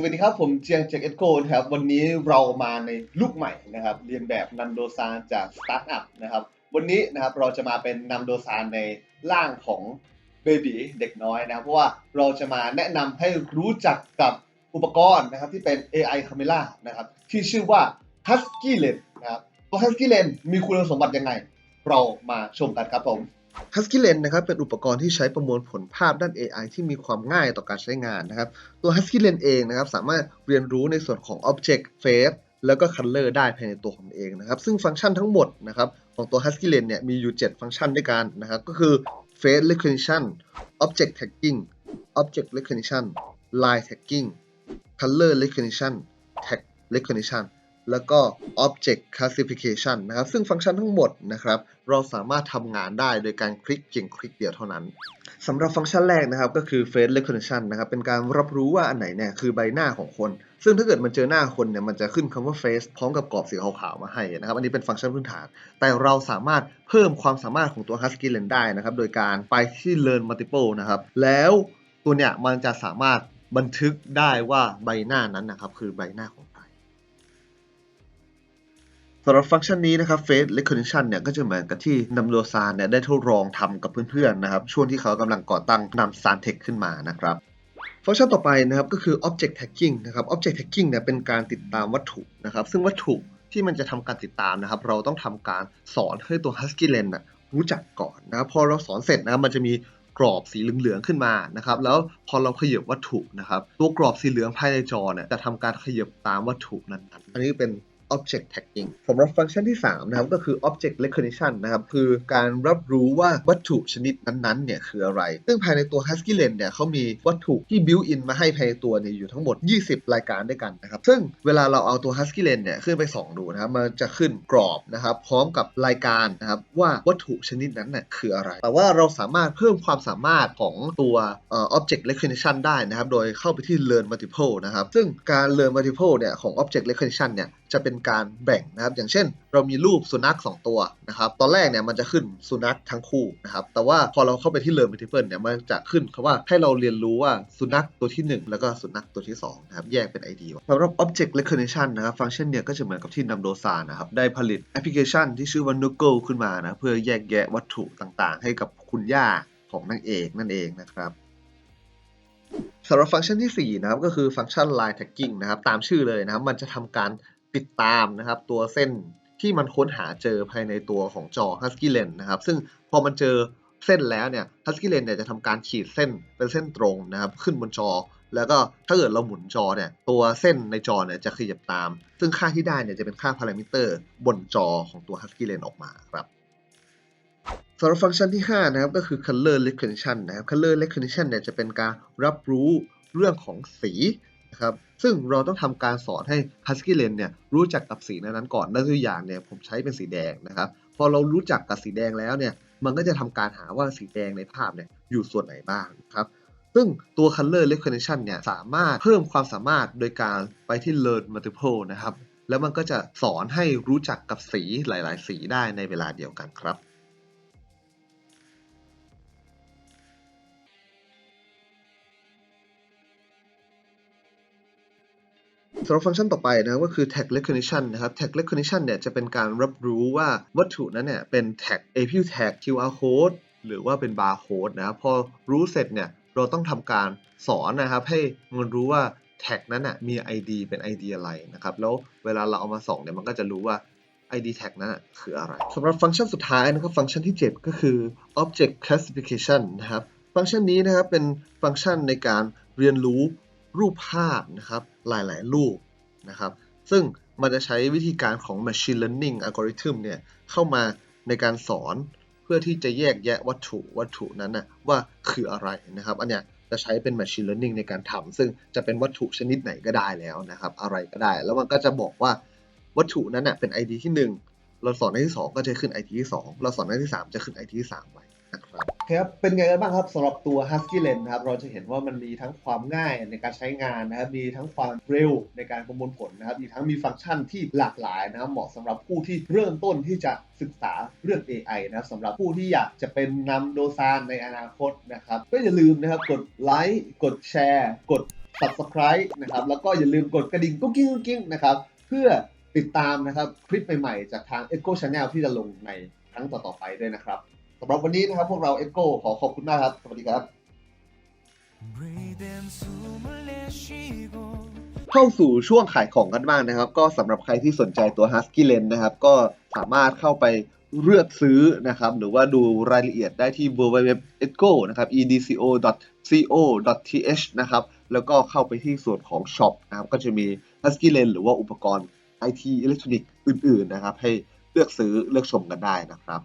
สวัสดีครับ ผมเจียงจากเอ็ดโกนะครับ วันนี้เรามาในลุคใหม่นะครับ เรียนแบบนันโดซานจากสตาร์ทอัพนะครับ วันนี้นะครับเราจะมาเป็นนันโดซานในร่างของเบบีเด็กน้อยนะครับเพราะว่าเราจะมาแนะนำให้รู้จักกับอุปกรณ์นะครับที่เป็น AI Camera นะครับ ที่ชื่อว่า Husky Lens นะครับตัว Husky Lens มีคุณสมบัติยังไง เรามาชมกันครับผม Husky Lens นะครับเป็นอุปกรณ์ที่ใช้ประมวลผลภาพด้าน AI ที่มีความง่ายต่อการใช้งานนะครับตัว Husky Lens เองนะครับสามารถเรียนรู้ในส่วนของ Object Face แล้วก็ Color ได้ภายในตัวของมันเองนะครับซึ่งฟังก์ชันทั้งหมดนะครับของตัว Husky Lens เนี่ยมีอยู่ 7 ฟังก์ชันด้วยกันนะครับก็คือ Face Recognition Object Tagging Object Recognition Line Tagging Color Recognition Tag Recognition แล้วก็ Object Classification นะครับ ซึ่งฟังก์ชันทั้งหมดนะครับ เราสามารถทำงานได้โดยการคลิกเพียงคลิกเดียวเท่านั้นสำหรับฟังก์ชันแรกนะครับ ก็คือ Face Recognition นะครับ เป็นการรับรู้ว่าอันไหนเนี่ยคือใบหน้าของคน ซึ่งถ้าเกิดมันเจอหน้าคนเนี่ย มันจะขึ้นคำว่า Face พร้อมกับกรอบสีขาวๆมาให้นะครับ อันนี้เป็นฟังก์ชันพื้นฐาน แต่เราสามารถเพิ่มความสามารถของตัว Husky Lens ได้นะครับ โดยการไปที่ Learn Multiple นะครับ แล้วตัวเนี่ยมันจะสามารถบันทึกได้ว่าใบหน้านั้นนะครับคือใบหน้าของำหรับฟังก์ชันนี้นะครับ Face Recognition เนี่ยก็จะเหมือนกับที่นำโดซานเนี่ยได้ทดลองทำกับเพื่อนๆนะครับช่วงที่เขากำลังก่อตั้งนำ s a n t e c h ขึ้นมานะครับฟังก์ชันต่อไปนะครับก็คือ Object Tagging นะครับ Object Tagging เนี่ยเป็นการติดตามวัตถุนะครับ ซึ่งวัตถุที่มันจะทำการติดตามนะครับ เราต้องทำการสอนให้ตัว Husky Lens น่ะรู้จักก่อนนะครับพอเราสอนเสร็จนะครับมันจะมีกรอบสีเหลืองๆขึ้นมานะครับ แล้วพอเราขยับวัตถุนะครับ ตัวกรอบสีเหลืองภายในจอเนี่ยจะทำการขยับตามวัตถุนั้นๆอันนี้เป็น Object Tagging สำหรับฟังก์ชันที่ 3 นะครับ ก็คือ Object Recognition นะครับ คือการรับรู้ว่าวัตถุชนิดนั้นๆ เนี่ย คืออะไร ซึ่งภายในตัว Husky Lens เนี่ยเขามีวัตถุที่ built in มาให้ภายในตัวเนี่ยอยู่ทั้งหมด 20 รายการด้วยกันนะครับ ซึ่งเวลาเราเอาตัว Husky Lens เนี่ย ขึ้นไปส่องดูนะครับ มันจะขึ้นกรอบนะครับ พร้อมกับรายการนะครับว่าวัตถุชนิดนั้นน่ะคืออะไร แต่ว่าเราสามารถเพิ่มความสามารถของตัว Object Recognition ได้นะครับ โดยเข้าไปที่ Learn Multiple นะครับ ซึ่งการ Learn Multiple เนี่ยของ Object Recognition เนี่ยจะเป็นการแบ่งนะครับ อย่างเช่น เรามีรูปสุนัข2ตัวนะครับ ตอนแรกเนี่ยมันจะขึ้นสุนัขทั้งคู่นะครับ แต่ว่าพอเราเข้าไปที่ Learn Multiple เนี่ยมันจะขึ้นคำว่าให้เราเรียนรู้ว่าสุนัขตัวที่ 1 แล้วก็สุนัขตัวที่2นะครับแยกเป็น ID สำหรับ Object Recognition นะครับฟังก์ชันเนี่ยก็จะเหมือนกับที่นำโดซานนะครับได้ผลิตแอปพลิเคชันที่ชื่อว่า Nuggle ขึ้นมานะเพื่อแยกแยะวัตถุต่างๆ ให้กับคุณย่าของนางเอกนั่นเองนะครับสำหรับฟังก์ชันที่ 4 นะครับ ก็คือฟังก์ชัน Line Tagging นะครับ ตามชื่อเลยนะครับ มันจะทำการ ติดตามนะครับตัวเส้นที่มันค้นหาเจอภายในตัวของจอ Husky Lens นะครับ ซึ่งพอมันเจอเส้นแล้วเนี่ย Husky Lens เนี่ยจะทำการขีดเส้นเป็นเส้นตรงนะครับ ขึ้นบนจอ แล้วก็ถ้าเกิดเราหมุนจอเนี่ย ตัวเส้นในจอเนี่ยจะขยับตาม ซึ่งค่าที่ได้เนี่ยจะเป็นค่าพารามิเตอร์บนจอของตัว Husky Lens ออกมาครับสำหรับฟังก์ชันที่ 5 นะครับก็คือ color recognition นะครับ color recognition เนี่ยจะเป็นการรับรู้เรื่องของสี นะครับซึ่งเราต้องทำการสอนให้ Husky Lens เนี่ยรู้จักกับสีนั้นๆก่อนในตัวอย่างเนี่ยผมใช้เป็นสีแดงนะครับพอเรารู้จักกับสีแดงแล้วเนี่ยมันก็จะทำการหาว่าสีแดงในภาพเนี่ยอยู่ส่วนไหนบ้างนะครับซึ่งตัว color recognition เนี่ยสามารถเพิ่มความสามารถโดยการไปที่ learn multiple นะครับแล้วมันก็จะสอนให้รู้จักกับสีหลาย ๆ สีได้ในเวลาเดียวกันครับ สำหรับฟังก์ชันต่อไปนะก็คือ tag recognition นะครับ tag recognition เนี่ยจะเป็นการรับรู้ว่าวัตถุนั้นเนี่ยเป็น tag APU tag QR code หรือว่าเป็น barcode นะครับพอรู้เสร็จเนี่ยเราต้องทำการสอนนะครับ ให้มันรู้ว่า tag นั้นน่ะมี ID เป็น ID อะไรนะครับ แล้วเวลาเราเอามาส่องเนี่ยมันก็จะรู้ว่า ID tag นั้นนะคืออะไรสำหรับฟังก์ชันสุดท้ายนะครับฟังก์ชันที่ 7 ก็คือ object classification นะครับ ฟังก์ชันนี้นะครับเป็นฟังก์ชันในการเรียนรู้รูปภาพนะครับ หลายๆรูปนะครับ ซึ่งมันจะใช้วิธีการของ machine learning algorithm เนี่ยเข้ามาในการสอนเพื่อที่จะแยกแยะวัตถุวัตถุนั้นนะว่าคืออะไรนะครับ อันเนี้ยจะใช้เป็น machine learning ในการทำซึ่งจะเป็นวัตถุชนิดไหนก็ได้แล้วนะครับ อะไรก็ได้ แล้วมันก็จะบอกว่าวัตถุนั้นนะเป็น ID ที่ 1 เราสอนในที่ 2 ก็จะขึ้น ID ที่ 2 เราสอนในที่ 3 จะขึ้น ID ที่3ไว้ นะครับครับเป็นไงกันบ้างครับสำหรับตัว Husky Lens นะครับเราจะเห็นว่ามันมีทั้งความง่ายในการใช้งานนะครับมีทั้งความเร็วในการประมวลผลนะครับมีกทั้งมีฟังก์ชันที่หลากหลายนะครับเหมาะสำหรับผู้ที่เริ่มต้นที่จะศึกษาเรื่อง AI นะครับสำหรับผู้ที่อยากจะเป็นนำโดซานในอนาคตนะครับก็อย่าลืมนะครับกดไลค์กดแชร์กด subscribe นะครับแล้วก็อย่าลืมกดกระดิ่งกุ้งกิ้งกุ้งกิ้งนะครับเพื่อติดตามนะครับคลิปใหม่ๆจากทาง Echo Channel ที่จะลงในครั้งต่อๆไปด้วยนะครับ สำหรับวันนี้นะครับพวกเราเอ็กโกขอขอบคุณมากครับ สวัสดีครับ เข้าสู่ช่วงขายของกันบ้างนะครับ ก็สำหรับใครที่สนใจตัว Husky Lens นะครับ ก็สามารถเข้าไปเลือกซื้อนะครับ หรือว่าดูรายละเอียดได้ที่ www.edco นะครับ edco.co.th นะครับ แล้วก็เข้าไปที่ส่วนของช็อปนะครับ ก็จะมี Husky Lens หรือว่าอุปกรณ์ IT อิเล็กทรอนิกส์อื่น ๆ นะครับ ให้เลือกซื้อเลือกชมกันได้นะครับ